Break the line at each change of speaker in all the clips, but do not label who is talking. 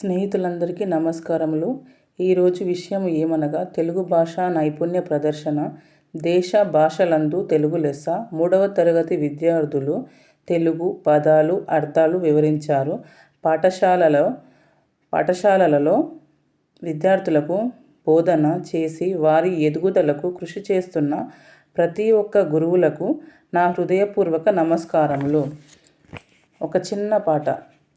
స్నేహితులందరికీ నమస్కారములు. ఈరోజు విషయం ఏమనగా తెలుగు భాషా నైపుణ్య ప్రదర్శన దేశ భాషలందు తెలుగు లెస్స. మూడవ తరగతి విద్యార్థులు తెలుగు పదాలు అర్థాలు వివరించారు. పాఠశాలలో పాఠశాలలలో విద్యార్థులకు బోధన చేసి వారి ఎదుగుదలకు కృషి చేస్తున్న ప్రతి ఒక్క గురువులకు నా హృదయపూర్వక నమస్కారములు. ఒక చిన్న పాట.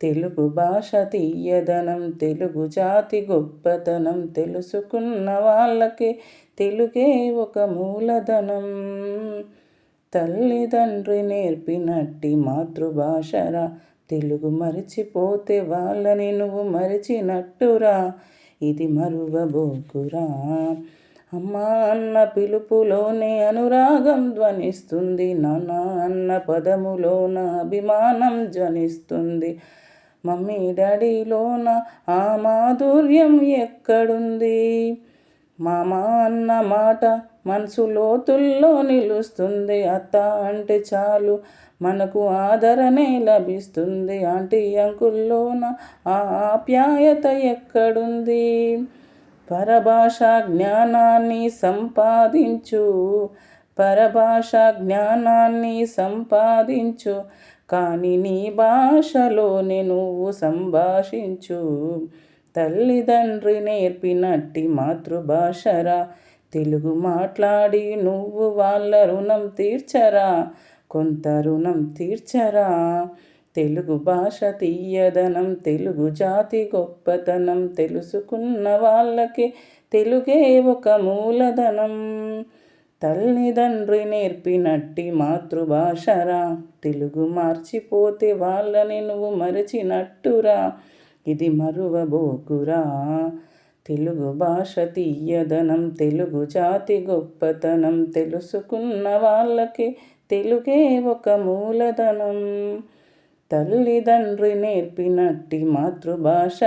తెలుగు భాష తీయదనం తెలుగు జాతి గొప్పతనం తెలుసుకున్న వాళ్ళకి తెలుగే ఒక మూలధనం. తల్లిదండ్రి నేర్పినట్టి మాతృభాషరా తెలుగు మరిచిపోతే వాళ్ళని నువ్వు మరిచినట్టురా ఇది మరువబోకురా. అమ్మా అన్న పిలుపులోనే అనురాగం ధ్వనిస్తుంది నాన్న అన్న పదములోన అభిమానం ధ్వనిస్తుంది. మమ్మీ డాడీలోన ఆ మాధుర్యం ఎక్కడుంది? మామ అన్న మాట మనసు లోతుల్లో నిలుస్తుంది. అత్త అంటే చాలు మనకు ఆదరణే లభిస్తుంది. ఆంటీ అంకుల్లోన ఆ ఆప్యాయత ఎక్కడుంది? పరభాష జ్ఞానాన్ని సంపాదించు. పరభాష జ్ఞానాన్ని సంపాదించు. కానీ నీ భాషలోనే నువ్వు సంభాషించు. తల్లిదండ్రి నేర్పినట్టి మాతృభాషరా. తెలుగు మాట్లాడి నువ్వు వాళ్ళ రుణం తీర్చరా. కొంత రుణం తీర్చరా. తెలుగు భాష తీయదనం తెలుగు జాతి గొప్పతనం తెలుసుకున్న వాళ్ళకి తెలుగే ఒక మూలధనం. తల్లిదండ్రి నేర్పినట్టి మాతృభాషరా. తెలుగు మార్చిపోతే వాళ్ళని నువ్వు మరచినట్టురా. ఇది మరువబోకురా. తెలుగు భాష తీయదనం తెలుగు జాతి గొప్పతనం తెలుసుకున్న వాళ్ళకి తెలుగే ఒక మూలధనం. తల్లిదండ్రి నేర్పినట్టి మాతృభాష